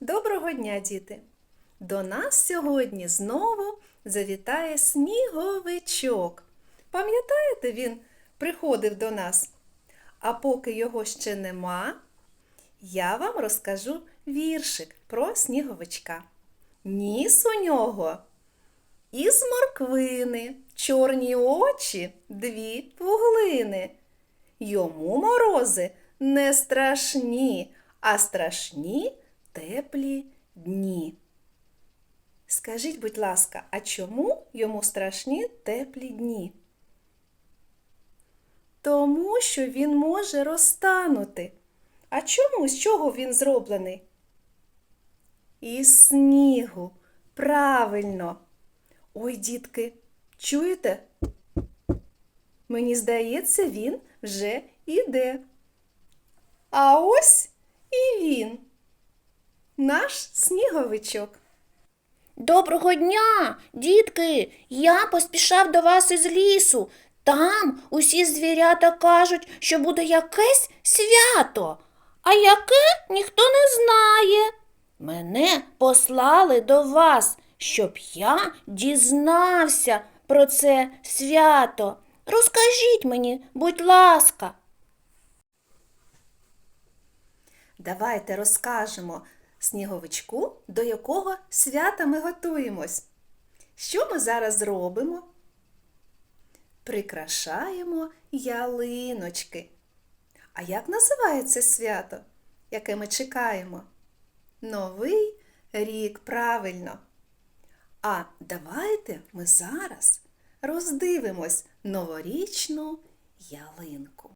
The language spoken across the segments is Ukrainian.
Доброго дня, діти! До нас сьогодні знову завітає сніговичок. Пам'ятаєте, він приходив до нас? А поки його ще нема, я вам розкажу віршик про сніговичка. Ніс у нього із морквини, чорні очі, дві вуглини. Йому морози не страшні, а страшні теплі дні. Скажіть, будь ласка, а чому йому страшні теплі дні? Тому що він може розтанути. А чому? З чого він зроблений? Із снігу. Правильно. Ой, дітки, чуєте? Мені здається, він вже іде. А ось наш сніговичок. Доброго дня, дітки! Я поспішав до вас із лісу. Там усі звірята кажуть, що буде якесь свято. А яке ніхто не знає. Мене послали до вас, щоб я дізнався про це свято. Розкажіть мені, будь ласка. Давайте розкажемо сніговичку, до якого свята ми готуємось. Що ми зараз робимо? Прикрашаємо ялиночки. А як називається свято, яке ми чекаємо? Новий рік, правильно. А давайте ми зараз роздивимось новорічну ялинку.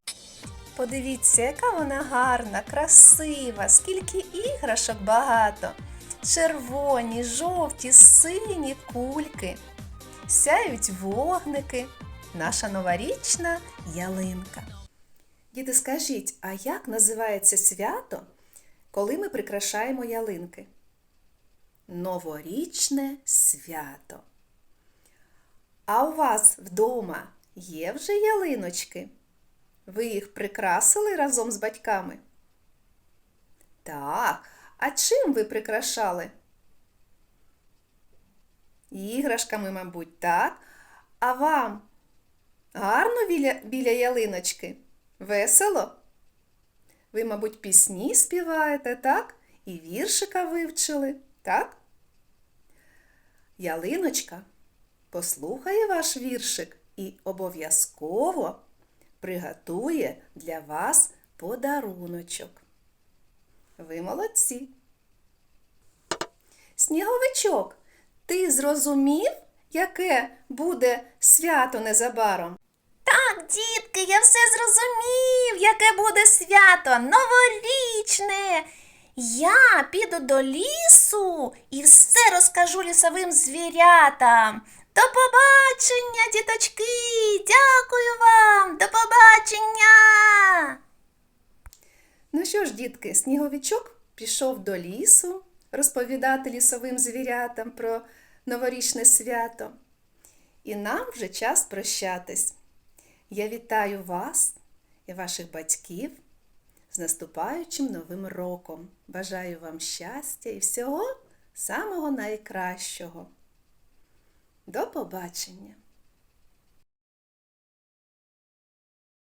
Подивіться, яка вона гарна, красива, скільки іграшок багато. Червоні, жовті, сині кульки. Сяють вогники. Наша новорічна ялинка. Діти, скажіть, а як називається свято, коли ми прикрашаємо ялинки? Новорічне свято. А у вас вдома є вже ялиночки? Ви їх прикрасили разом з батьками? Так, а чим ви прикрашали? Іграшками, мабуть, так. А вам гарно біля, біля ялиночки? Весело? Ви, мабуть, пісні співаєте, так? І віршика вивчили, так? Ялиночка послухає ваш віршик і обов'язково приготує для вас подаруночок. Ви молодці. Сніговичок, ти зрозумів, яке буде свято незабаром? Так, дітки, я все зрозумів, яке буде свято новорічне. Я піду до лісу і все розкажу лісовим звірятам. До побачення, діточки! Дякую вам! До побачення! Ну що ж, дітки, сніговичок пішов до лісу розповідати лісовим звірятам про новорічне свято. І нам вже час прощатись. Я вітаю вас і ваших батьків з наступаючим новим роком. Бажаю вам щастя і всього самого найкращого. До побачення!